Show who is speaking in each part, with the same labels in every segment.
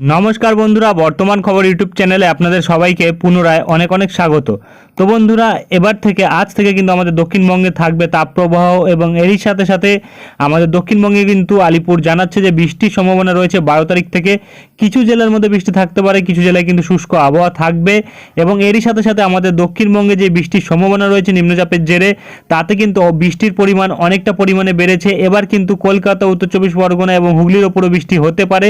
Speaker 1: নমস্কার বন্ধুরা, বর্তমান খবর ইউটিউব চ্যানেলে আপনাদের সবাইকে পুনরায় অনেক অনেক স্বাগত। তো বন্ধুরা, এবার থেকে, আজ থেকে কিন্তু আমাদের দক্ষিণবঙ্গে থাকবে তাপপ্রবাহ এবং এরই সাথে সাথে আমাদের দক্ষিণবঙ্গে কিন্তু আলিপুর জানাচ্ছে যে বৃষ্টির সম্ভাবনা রয়েছে বারো তারিখ থেকে। কিছু জেলার মধ্যে বৃষ্টি থাকতে পারে, কিছু জেলায় কিন্তু শুষ্ক আবহাওয়া থাকবে এবং এরই সাথে সাথে আমাদের দক্ষিণবঙ্গে যে বৃষ্টির সম্ভাবনা রয়েছে নিম্নচাপের জেরে, তাতে কিন্তু বৃষ্টির পরিমাণ অনেকটা পরিমাণে বেড়েছে। এবার কিন্তু কলকাতা, উত্তর চব্বিশ পরগনা এবং হুগলির ওপরও বৃষ্টি হতে পারে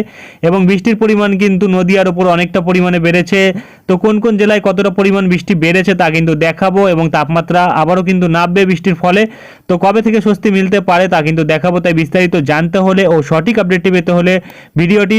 Speaker 1: এবং বৃষ্টির পরিমাণ কিন্তু নদিয়ার ওপর অনেকটা পরিমাণে বেড়েছে। তো কোন কোন জেলায় কতটা পরিমাণ বৃষ্টি বেড়েছে তা কিন্তু দেখাবো এবং তাপমাত্রা আবারও কিন্তু নামবে বৃষ্টির ফলে। তো কবে থেকে স্বস্তি মিলতে পারে তা কিন্তু দেখাবো, তাই বিস্তারিত জানতে হলে ও সঠিক আপডেটটি পেতে হলে ভিডিওটি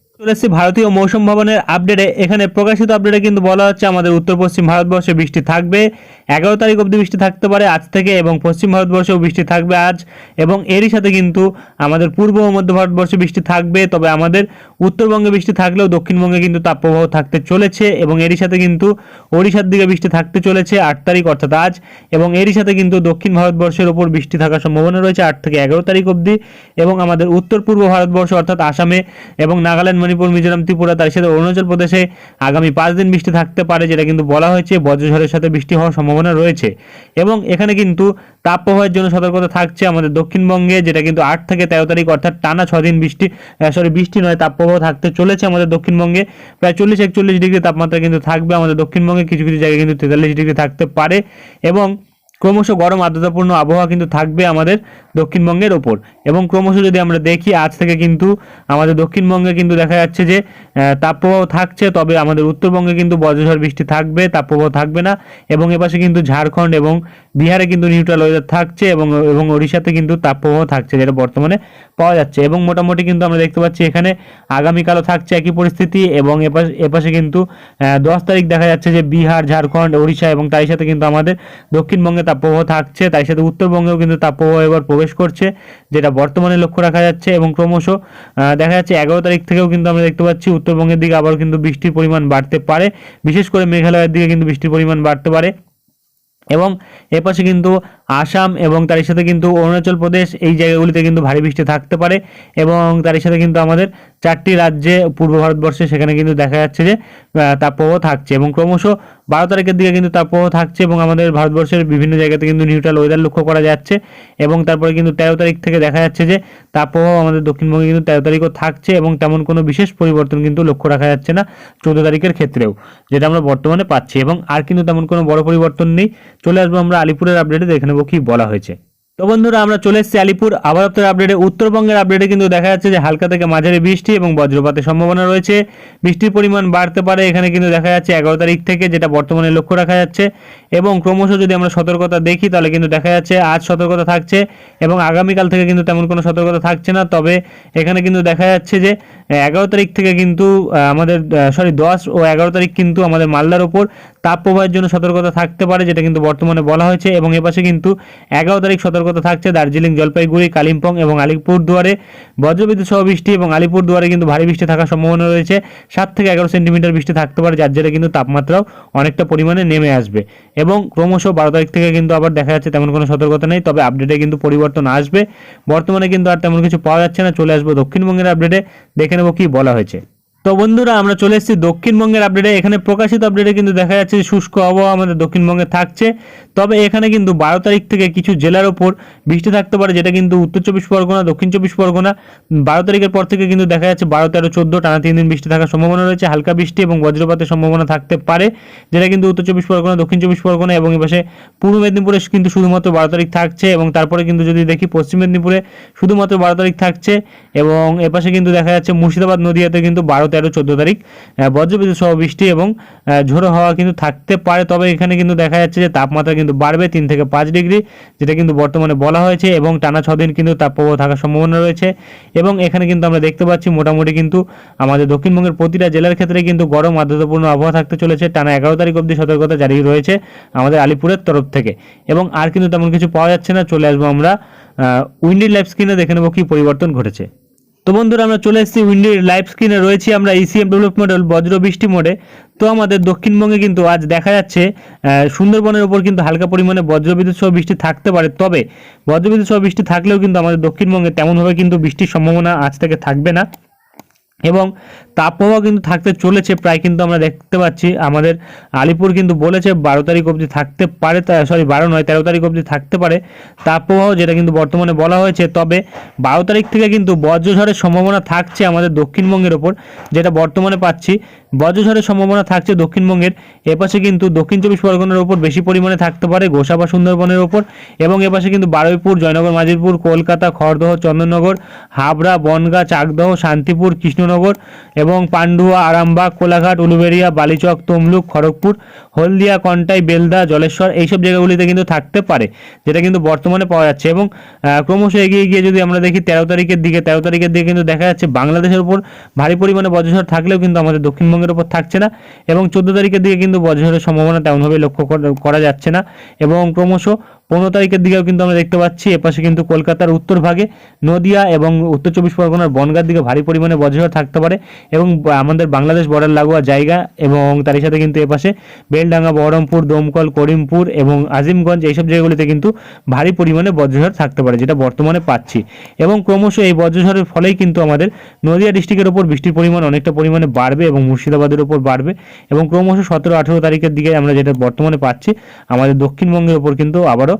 Speaker 1: এসেছি ভারতীয় মৌসুম ভবনের আপডেটে। এখানে প্রকাশিত আপডেটে কিন্তু বলা হচ্ছে, আমাদের উত্তর পশ্চিম ভারতবর্ষে বৃষ্টি থাকবে। এগারো তারিখ অবধি বৃষ্টি থাকতে পারে আজ থেকে এবং পশ্চিম ভারতবর্ষেও বৃষ্টি থাকবে আজ এবং এরই সাথে কিন্তু আমাদের পূর্ব ও মধ্য ভারতবর্ষে বৃষ্টি থাকবে। তবে আমাদের উত্তরবঙ্গে বৃষ্টি থাকলেও দক্ষিণবঙ্গে কিন্তু তাপপ্রবাহ থাকতে চলেছে এবং এরই সাথে কিন্তু ওড়িশার দিকে বৃষ্টি থাকতে চলেছে আট তারিখ অর্থাৎ আজ এবং এরই সাথে কিন্তু দক্ষিণ ভারতবর্ষের ওপর বৃষ্টি থাকার সম্ভাবনা রয়েছে আট থেকে এগারো তারিখ অবধি এবং আমাদের উত্তর পূর্ব ভারতবর্ষ অর্থাৎ আসামে এবং নাগাল্যান্ড মণিপুর মিজোরাম, ত্রিপুরা, তার সাথে অরুণাচল প্রদেশে আগামী পাঁচ দিন বৃষ্টি থাকতে পারে, যেটা কিন্তু বলা হয়েছে বজ্রঝড়ের সাথে বৃষ্টি হওয়ার সম্ভাবনা রয়েছে। এবং এখানে কিন্তু তাপপ্রবাহের জন্য সতর্কতা থাকছে আমাদের দক্ষিণবঙ্গে, যেটা কিন্তু আট থেকে তেরো তারিখ, অর্থাৎ টানা ছদিন বৃষ্টি সরি বৃষ্টি নয়, তাপপ্রবাহ থাকতে চলেছে আমাদের দক্ষিণবঙ্গে। প্রায় চল্লিশ একচল্লিশ ডিগ্রি তাপমাত্রা কিন্তু থাকবে আমাদের দক্ষিণবঙ্গে, কিছু কিছু জায়গায় কিন্তু তেতাল্লিশ ডিগ্রি থাকতে পারে। এবং ক্রমশ গরম আর্দ্রতাপূর্ণ আবহাওয়া কিন্তু থাকবে আমাদের দক্ষিণবঙ্গের ওপর। এবং ক্রমশ যদি আমরা দেখি, আজ থেকে কিন্তু আমাদের দক্ষিণবঙ্গে কিন্তু দেখা যাচ্ছে যে তাপপ্রবাহ থাকছে, তবে আমাদের উত্তরবঙ্গে কিন্তু বজ্রঝড় বৃষ্টি থাকবে, তাপপ্রবাহ থাকবে না। এবং এপাশে কিন্তু ঝাড়খণ্ড এবং বিহারে কিন্তু নিউট্রাল ওয়েদার থাকছে এবং এবং ওড়িশাতে কিন্তু তাপপ্রবাহ থাকছে, যেটা বর্তমানে পাওয়া যাচ্ছে। এবং মোটামুটি কিন্তু আমরা দেখতে পাচ্ছি এখানে আগামীকালও থাকছে একই পরিস্থিতি এবং এপাশে এপাশে কিন্তু দশ তারিখ দেখা যাচ্ছে যে বিহার, ঝাড়খণ্ড, ওড়িশা এবং তার সাথে কিন্তু আমাদের দক্ষিণবঙ্গে তাপপ্রবাহ থাকছে। তাই সাথে উত্তরবঙ্গেও কিন্তু তাপপ্রবাহ এবার প্রবেশ করছে, যেটা বর্তমানে লক্ষ্য রাখা যাচ্ছে এবং ক্রমশ দেখা যাচ্ছে এগারো তারিখ থেকেও কিন্তু আমরা দেখতে পাচ্ছি উত্তরবঙ্গের দিকে আবার কিন্তু বৃষ্টির পরিমাণ বাড়তে পারে। বিশেষ করে মেঘালয়ের দিকে কিন্তু বৃষ্টির পরিমাণ বাড়তে পারে। এবং এপাশে কিন্তু আসাম এবং তার সাথে কিন্তু অরুণাচল প্রদেশ, এই জায়গাগুলিতে কিন্তু ভারী বৃষ্টি থাকতে পারে এবং তার সাথে কিন্তু আমাদের চারটি রাজ্যে পূর্ব ভারতবর্ষে সেখানে কিন্তু দেখা যাচ্ছে যে তাপপ্রবাহ থাকছে এবং ক্রমশ বারো তারিখের দিকে কিন্তু তাপপ্রবাহ থাকছে এবং আমাদের ভারতবর্ষের বিভিন্ন জায়গাতে কিন্তু নিউট্রাল ওয়েদার লক্ষ্য করা যাচ্ছে এবং তারপরে কিন্তু তেরো তারিখ থেকে দেখা যাচ্ছে যে, তাপপ্রবাহ আমাদের দক্ষিণবঙ্গে কিন্তু তেরো তারিখও থাকছে এবং তেমন কোনো বিশেষ পরিবর্তন কিন্তু লক্ষ্য রাখা যাচ্ছে না চৌদ্দ তারিখের ক্ষেত্রেও, যেটা আমরা বর্তমানে পাচ্ছি এবং আর কিন্তু তেমন কোনো বড় পরিবর্তন নেই। চলে আসব আমরা আলিপুরের আপডেটে দেখে নেব কি বলা হয়েছে? তো বন্ধুরা, আমরা চলে এসেছি আলিপুর। আবার আপডেটে উত্তরবঙ্গের আপডেটে কিন্তু দেখা যাচ্ছে যে হালকা থেকে মাঝারি বৃষ্টি এবং বজ্রপাতের সম্ভাবনা রয়েছে। বৃষ্টির পরিমাণ বাড়তে পারে। এখানে কিন্তু দেখা যাচ্ছে এগারো তারিখ থেকে যেটা বর্তমানে লক্ষ্য রাখা যাচ্ছে। এবং ক্রমশ যদি আমরা সতর্কতা দেখি, তাহলে কিন্তু দেখা যাচ্ছে আজ সতর্কতা থাকছে এবং আগামীকাল থেকে কিন্তু তেমন কোনো সতর্কতা থাকছে না। তবে এখানে কিন্তু দেখা যাচ্ছে যে এগারো তারিখ থেকে কিন্তু আমাদের সরি দশ ও এগারো তারিখ কিন্তু আমাদের মালদার ওপর তাপপ্রবাহের জন্য সতর্কতা থাকতে পারে, যেটা কিন্তু বর্তমানে বলা হয়েছে। এবং এপাশে কিন্তু এগারো তারিখ সতর্কতা থাকছে দার্জিলিং, জলপাইগুড়ি, কালিম্পং এবং আলিপুরদুয়ারে। বজ্রবিদ্যুৎ সহ বৃষ্টি এবং আলিপুরদুয়ারে কিন্তু ভারী বৃষ্টি থাকার সম্ভাবনা রয়েছে। সাত থেকে এগারো সেন্টিমিটার বৃষ্টি থাকতে পারে, যার জেরে কিন্তু তাপমাত্রাও অনেকটা পরিমাণে নেমে আসবে। এবং ক্রমশ বারো তারিখ থেকে কিন্তু আবার দেখা যাচ্ছে তেমন কোনো সতর্কতা নেই, তবে আপডেটে কিন্তু পরিবর্তন আসবে। বর্তমানে কিন্তু আর তেমন কিছু পাওয়া যাচ্ছে না, চলে আসব দক্ষিণবঙ্গের আপডেটে দেখে নেব কি বলা হয়েছে? তো বন্ধুরা, আমরা চলে এসেছি দক্ষিণবঙ্গের আপডেটে এখানে প্রকাশিত আপডেটে কিন্তু দেখা যাচ্ছে শুষ্ক আবহাওয়া আমাদের দক্ষিণবঙ্গে থাকছে। তবে এখানে কিন্তু বারো তারিখ থেকে কিছু জেলার ওপর বৃষ্টি থাকতে পারে, যেটা কিন্তু উত্তর চব্বিশ পরগনা, দক্ষিণ চব্বিশ পরগনা। বারো তারিখের পর থেকে কিন্তু দেখা যাচ্ছে বারো, তেরো, চোদ্দ, টানা তিন দিন বৃষ্টি থাকার সম্ভাবনা রয়েছে। হালকা বৃষ্টি এবং বজ্রপাতের সম্ভাবনা থাকতে পারে, যেটা কিন্তু উত্তর চব্বিশ পরগনা, দক্ষিণ চব্বিশ পরগনা এবং এপাশে পূর্ব মেদিনীপুরে কিন্তু শুধুমাত্র বারো তারিখ থাকছে এবং তারপরে কিন্তু যদি দেখি পশ্চিম মেদিনীপুরে শুধুমাত্র বারো তারিখ থাকছে এবং এপাশে কিন্তু দেখা যাচ্ছে মুর্শিদাবাদ, নদীয়াতে কিন্তু বারো তেরো, চোদ্দ তারিখ। বজ্রবিদ্যুৎ সহ বৃষ্টি এবং ঝোড়ো হাওয়া কিন্তু থাকতে পারে। তবে এখানে কিন্তু দেখা যাচ্ছে যে তাপমাত্রা কিন্তু বাড়বে তিন থেকে পাঁচ ডিগ্রি, যেটা কিন্তু বর্তমানে বলা হয়েছে এবং টানা ছদিন কিন্তু তাপপ্রবাহ থাকার সম্ভাবনা রয়েছে। এবং এখানে কিন্তু আমরা দেখতে পাচ্ছি মোটামুটি কিন্তু আমাদের দক্ষিণবঙ্গের প্রতিটা জেলার ক্ষেত্রে কিন্তু গরম আর্দ্রতাপূর্ণ আবহাওয়া থাকতে চলেছে। টানা এগারো তারিখ অবধি সতর্কতা জারি রয়েছে আমাদের আলিপুরের তরফ থেকে। এবং আর কিন্তু তেমন কিছু পাওয়া যাচ্ছে না। চলে আসব আমরা উইন্ডি লাইফ স্ক্রিনে দেখে নেব কী পরিবর্তন ঘটেছে। তো বন্ধুরা, আমরা চলে এসেছি উইন্ডির লাইভ স্ক্রিনে। রয়েছি আমরা ইসিএম ডেভেলপ মডেল বজ্র বৃষ্টি মোডে। তো আমাদের দক্ষিণবঙ্গে কিন্তু আজ দেখা যাচ্ছে সুন্দরবনের ওপর কিন্তু হালকা পরিমাণে বজ্রবিদ্যুৎ সহ বৃষ্টি থাকতে পারে। তবে বজ্রবিদ্যুৎ সহ বৃষ্টি থাকলেও কিন্তু আমাদের দক্ষিণবঙ্গে তেমনভাবে কিন্তু বৃষ্টির সম্ভাবনা আজ থেকে থাকবে না। এবং তাপপ্রবাহ কিন্তু থাকতে চলেছে, প্রায় কিন্তু আমরা দেখতে পাচ্ছি। আমাদের আলিপুর কিন্তু বলেছে বারো তারিখ অবধি থাকতে পারে সরি বারো নয়, তেরো তারিখ অবধি থাকতে পারে তাপপ্রবাহ, যেটা কিন্তু বর্তমানে বলা হয়েছে। তবে বারো তারিখ থেকে কিন্তু বজ্রঝড়ের সম্ভাবনা থাকছে আমাদের দক্ষিণবঙ্গের ওপর, যেটা বর্তমানে পাচ্ছি। বজ্রঝড়ের সম্ভাবনা থাকছে দক্ষিণবঙ্গের। এপাশে কিন্তু দক্ষিণ চব্বিশ পরগনার ওপর বেশি পরিমাণে থাকতে পারে গোসা বা সুন্দরবনের ওপর এবং এপাশে কিন্তু বারুইপুর, জয়নগর মাজিরপুর কলকাতা, খড়দহ, চন্দননগর, হাবড়া, বনগাঁ, চাকদহ, শান্তিপুর, কৃষ্ণনগর এবং পান্ডুয়া, আরামবাগ, কোলাঘাট, উলুবেড়িয়া, বালিচক, তমলুক, খড়গপুর, হলদিয়া, কন্টাই, বেলদা, জলেশ্বর এইসব জায়গাগুলিতে কিন্তু থাকতে পারে, যেটা কিন্তু বর্তমানে পাওয়া যাচ্ছে এবং ক্রমশ এগিয়ে গিয়ে যদি আমরা দেখি তেরো তারিখের দিকে, তেরো তারিখের দিকে কিন্তু দেখা যাচ্ছে বাংলাদেশের উপর ভারী পরিমাণে বজ্রঝড় থাকলেও কিন্তু আমাদের দক্ষিণবঙ্গের উপর থাকছে না এবং চোদ্দ তারিখের দিকে কিন্তু বজ্রঝড়ের সম্ভাবনা তেমনভাবে লক্ষ্য করা যাচ্ছে না এবং ক্রমশ পনেরো তারিখের দিকেও কিন্তু আমরা দেখতে পাচ্ছি, এপাশে কিন্তু কলকাতার উত্তর ভাগে নদিয়া এবং উত্তর চব্বিশ পরগনার বনগার দিকে ভারী পরিমাণে বজ্রঝড় থাকতে পারে এবং আমাদের বাংলাদেশ বর্ডার লাগোয়া জায়গা এবং তারই সাথে কিন্তু এপাশে বেলডাঙ্গা, বহরমপুর, দমকল, করিমপুর এবং আজিমগঞ্জ এইসব জায়গাগুলিতে কিন্তু ভারী পরিমাণে বজ্রঝড় থাকতে পারে যেটা বর্তমানে পাচ্ছি। এবং ক্রমশ এই বজ্রঝড়ের ফলেই কিন্তু আমাদের নদিয়া ডিস্ট্রিক্টের ওপর বৃষ্টির পরিমাণ অনেকটা পরিমাণে বাড়বে এবং মুর্শিদাবাদের ওপর বাড়বে এবং ক্রমশ সতেরো আঠেরো তারিখের দিকে আমরা যেটা বর্তমানে পাচ্ছি, আমাদের দক্ষিণবঙ্গের ওপর কিন্তু আবারও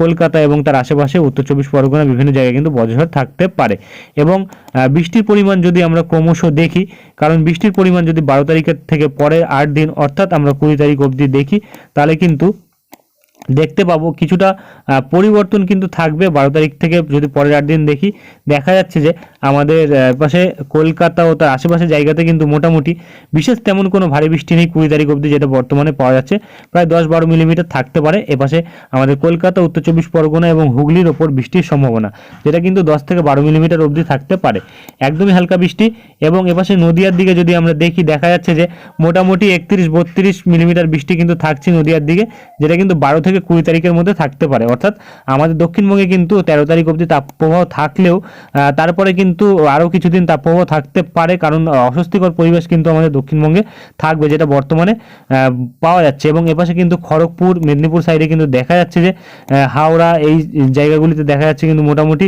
Speaker 1: কলকাতা এবং তার আশেপাশে উত্তর চব্বিশ পরগনা বিভিন্ন জায়গায় কিন্তু বজ্রঝড় থাকতে পারে। এবং বৃষ্টির পরিমাণ যদি আমরা ক্রমশ দেখি, কারণ বৃষ্টির পরিমাণ যদি বারো তারিখের থেকে পরে আট দিন, অর্থাৎ আমরা কুড়ি তারিখ অবধি দেখি, তাহলে কিন্তু দেখতে পাবো। কিছুটা পরিবর্তন কিন্তু থাকবে। বারো তারিখ থেকে যদি পরের আট দিন দেখি, দেখা যাচ্ছে যে আমাদের পাশে কলকাতা ও তার আশেপাশে জায়গাতে কিন্তু মোটামুটি, বিশেষ তেমন কোনো ভারী বৃষ্টি নেই কুড়ি তারিখ অবধি যেটা বর্তমানে পাওয়া যাচ্ছে। প্রায় দশ বারো মিলিমিটার থাকতে পারে। এপাশে আমাদের কলকাতা, উত্তর চব্বিশ পরগনা এবং হুগলির ওপর বৃষ্টির সম্ভাবনা, যেটা কিন্তু দশ থেকে বারো মিলিমিটার অবধি থাকতে পারে। একদমই হালকা বৃষ্টি এবং এপাশে নদিয়ার দিকে যদি আমরা দেখি, দেখা যাচ্ছে যে মোটামুটি একত্রিশ বত্রিশ মিলিমিটার বৃষ্টি কিন্তু থাকছে নদিয়ার দিকে, যেটা কিন্তু বারো থেকে কুড়ি তারিখের মধ্যে থাকতে পারে। অর্থাৎ আমাদের দক্ষিণবঙ্গে কিন্তু তেরো তারিখ অবধি তাপপ্রবাহ থাকলেও তারপরে কিন্তু আরও কিছুদিন তাপপ্রবাহ থাকতে পারে, কারণ অস্বস্তিকর পরিবেশ কিন্তু আমাদের দক্ষিণবঙ্গে থাকবে, যেটা বর্তমানে পাওয়া যাচ্ছে। এবং এপাশে কিন্তু খড়গপুর, মেদিনীপুর সাইডে কিন্তু দেখা যাচ্ছে যে হাওড়া এই জায়গাগুলিতে দেখা যাচ্ছে কিন্তু মোটামুটি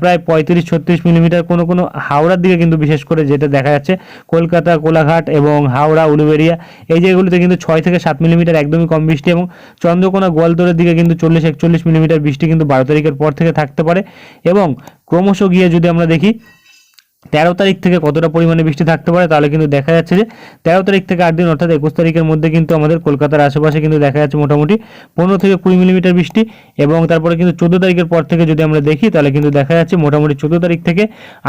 Speaker 1: প্রায় পঁয়ত্রিশ ছত্রিশ মিলিমিটার কোনো কোনো হাওড়ার দিকে কিন্তু বিশেষ করে যেটা দেখা যাচ্ছে, কলকাতা, কোলাঘাট এবং হাওড়া উলুবেড়িয়া এই জায়গাগুলিতে কিন্তু ছয় থেকে সাত মিলিমিটার একদমই কম বৃষ্টি এবং চন্দ্রকোনা গোয়ালতোড়ের দিকে কিন্তু চল্লিশ, একচল্লিশ মিলিমিটার বৃষ্টি কিন্তু বারো তারিখের পর থেকে থাকতে পারে এবং ক্রমশ গিয়ে যদি আমরা দেখি তেরো তারিখ থেকে কতটা পরিমাণে বৃষ্টি থাকতে পারে তাহলে কিন্তু দেখা যাচ্ছে যে তেরো তারিখ থেকে আট দিন, অর্থাৎ একুশ তারিখের মধ্যে কিন্তু আমাদের কলকাতার আশেপাশে কিন্তু দেখা যাচ্ছে মোটামুটি পনেরো থেকে কুড়ি মিলিমিটার বৃষ্টি এবং তারপরে কিন্তু চোদ্দ তারিখের পর থেকে যদি আমরা দেখি তাহলে কিন্তু দেখা যাচ্ছে মোটামুটি চোদ্দ তারিখ থেকে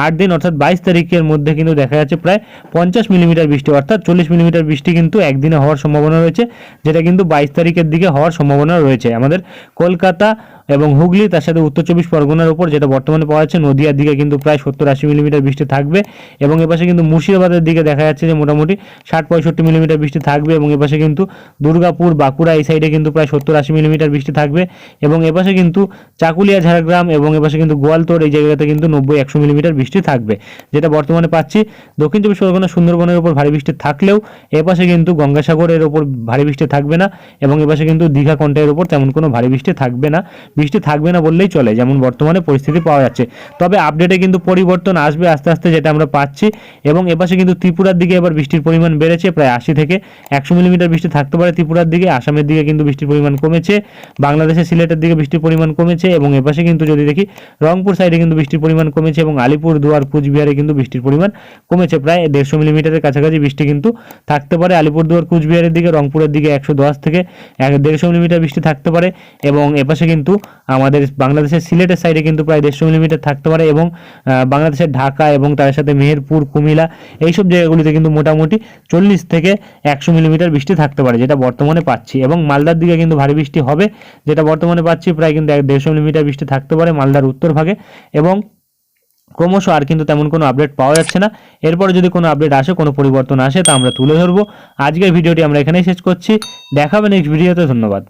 Speaker 1: আট দিন, অর্থাৎ বাইশ তারিখের মধ্যে কিন্তু দেখা যাচ্ছে প্রায় পঞ্চাশ মিলিমিটার বৃষ্টি, অর্থাৎ চল্লিশ মিলিমিটার বৃষ্টি কিন্তু একদিনে হওয়ার সম্ভাবনা রয়েছে, যেটা কিন্তু বাইশ তারিখের দিকে হওয়ার সম্ভাবনা রয়েছে। আমাদের কলকাতা এবং হুগলি, তার সাথে উত্তর চব্বিশ পরগনার উপর, যেটা বর্তমানে পাওয়া যাচ্ছে, নদিয়ার দিকে কিন্তু প্রায় সত্তর আশি মিলিমিটার বৃষ্টি থাকবে এবং এপাশে কিন্তু মুর্শিদাবাদের দিকে দেখা যাচ্ছে যে মোটামুটি ষাট পঁয়ষট্টি মিলিমিটার বৃষ্টি থাকবে এবং এপাশে কিন্তু দুর্গাপুর, বাঁকুড়া এই সাইডে কিন্তু প্রায় সত্তর আশি মিলিমিটার বৃষ্টি থাকবে এবং এপাশে কিন্তু চাকুলিয়া, ঝাড়গ্রাম এবং এপাশে কিন্তু গোয়ালতোড় এই জায়গাতে কিন্তু নব্বই, একশো মিলিমিটার বৃষ্টি থাকবে। যেটা বর্তমানে পাচ্ছি, দক্ষিণ চব্বিশ পরগনা, সুন্দরবনের উপর ভারী বৃষ্টি থাকলেও এপাশে কিন্তু গঙ্গাসাগরের ওপর ভারী বৃষ্টি থাকবে না এবং এপাশে কিন্তু দীঘা কন্টাইয়ের ওপর তেমন কোনো ভারী বৃষ্টি থাকবে না। বৃষ্টি থাকবে না বললেই চলে, যেমন বর্তমানে পরিস্থিতি পাওয়া যাচ্ছে। তবে আপডেটে কিন্তু পরিবর্তন আসবে আস্তে আস্তে যেটা আমরা পাচ্ছি এবং এপাশে কিন্তু ত্রিপুরার দিকে এবার বৃষ্টির পরিমাণ বেড়েছে, প্রায় আশি থেকে একশো মিলিমিটার বৃষ্টি থাকতে পারে ত্রিপুরার দিকে, আসামের দিকে কিন্তু বৃষ্টির পরিমাণ কমেছে, বাংলাদেশের সিলেটের দিকে বৃষ্টির পরিমাণ কমেছে এবং এপাশে কিন্তু যদি দেখি রংপুর সাইডে কিন্তু বৃষ্টির পরিমাণ কমেছে এবং আলিপুর, দুয়ার, কুচবিহারে কিন্তু বৃষ্টির পরিমাণ কমেছে, প্রায় দেড়শো মিলিমিটারের কাছাকাছি বৃষ্টি কিন্তু থাকতে পারে। আলিপুর, দুয়ার, কুচবিহারের দিকে, রংপুরের দিকে একশো দশ থেকে এক দেড়শো মিলিমিটার বৃষ্টি থাকতে পারে এবং এপাশে কিন্তু আমাদের বাংলাদেশের সিলেটের সাইডে কিন্তু প্রায় দেড়শো মিলিমিটার থাকতে পারে এবং বাংলাদেশের ঢাকা এবং তার সাথে মেহেরপুর, কুমিল্লা এইসব জায়গাগুলিতে কিন্তু মোটামুটি চল্লিশ থেকে একশো মিলিমিটার বৃষ্টি থাকতে পারে, যেটা বর্তমানে পাচ্ছি। এবং মালদার দিকে কিন্তু ভারী বৃষ্টি হবে, যেটা বর্তমানে পাচ্ছি প্রায় কিন্তু এক দেড়শো মিলিমিটার বৃষ্টি থাকতে পারে মালদার উত্তর ভাগে। এবং ক্রমশ আর কিন্তু তেমন কোনো আপডেট পাওয়া যাচ্ছে না। এরপরে যদি কোনো আপডেট আসে, কোনো পরিবর্তন আসে, তা আমরা তুলে ধরবো। আজকের ভিডিওটি আমরা এখানেই শেষ করছি। দেখাবে নেক্সট ভিডিওতে ধন্যবাদ।